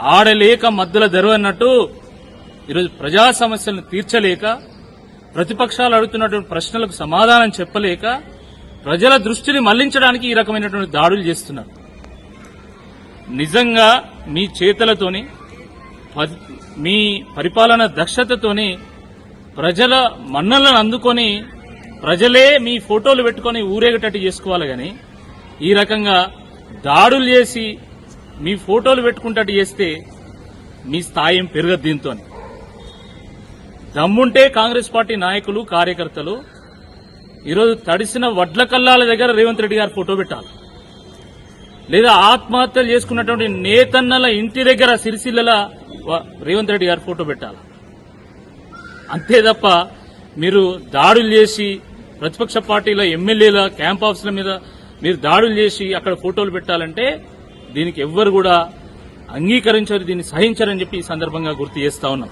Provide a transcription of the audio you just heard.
ఆడలేక మధ్యలో తెరవన్నట్టు ఈరోజు ప్రజా సమస్యలను తీర్చలేక ప్రతిపక్షాలు అడుగుతున్నటువంటి ప్రశ్నలకు సమాధానం చెప్పలేక ప్రజల దృష్టిని మళ్ళించడానికి ఈ రకమైనటువంటి దాడులు చేస్తున్నారు. నిజంగా మీ చేతలతోని మీ పరిపాలన దక్షతతోని ప్రజల మన్నలను అందుకొని ప్రజలే మీ ఫోటోలు పెట్టుకొని ఊరేగేటట్టు చేసుకోవాలి కానీ ఈ రకంగా దాడులు చేసి మీ ఫోటోలు పెట్టుకుంటట్టు చేస్తే మీ స్థాయి పెరగదు దీంతో. దమ్ముంటే కాంగ్రెస్ పార్టీ నాయకులు కార్యకర్తలు ఈరోజు తడిసిన వడ్ల కల్లాల దగ్గర రేవంత్ రెడ్డి గారు ఫోటో పెట్టాలి. లేదా ఆత్మహత్యలు చేసుకున్నటువంటి నేతన్నల ఇంటి దగ్గర సిరిసిల్లల రేవంత్ రెడ్డి గారు ఫోటో పెట్టాలి. అంతే తప్ప మీరు దాడులు చేసి ప్రతిపక్ష పార్టీల ఎమ్మెల్యేల క్యాంప్ ఆఫీసుల మీద మీరు దాడులు చేసి అక్కడ ఫోటోలు పెట్టాలంటే దీనికి ఎవ్వరు కూడా అంగీకరించరు దీన్ని సహించరని చెప్పి ఈ సందర్భంగా గుర్తు చేస్తా ఉన్నాం.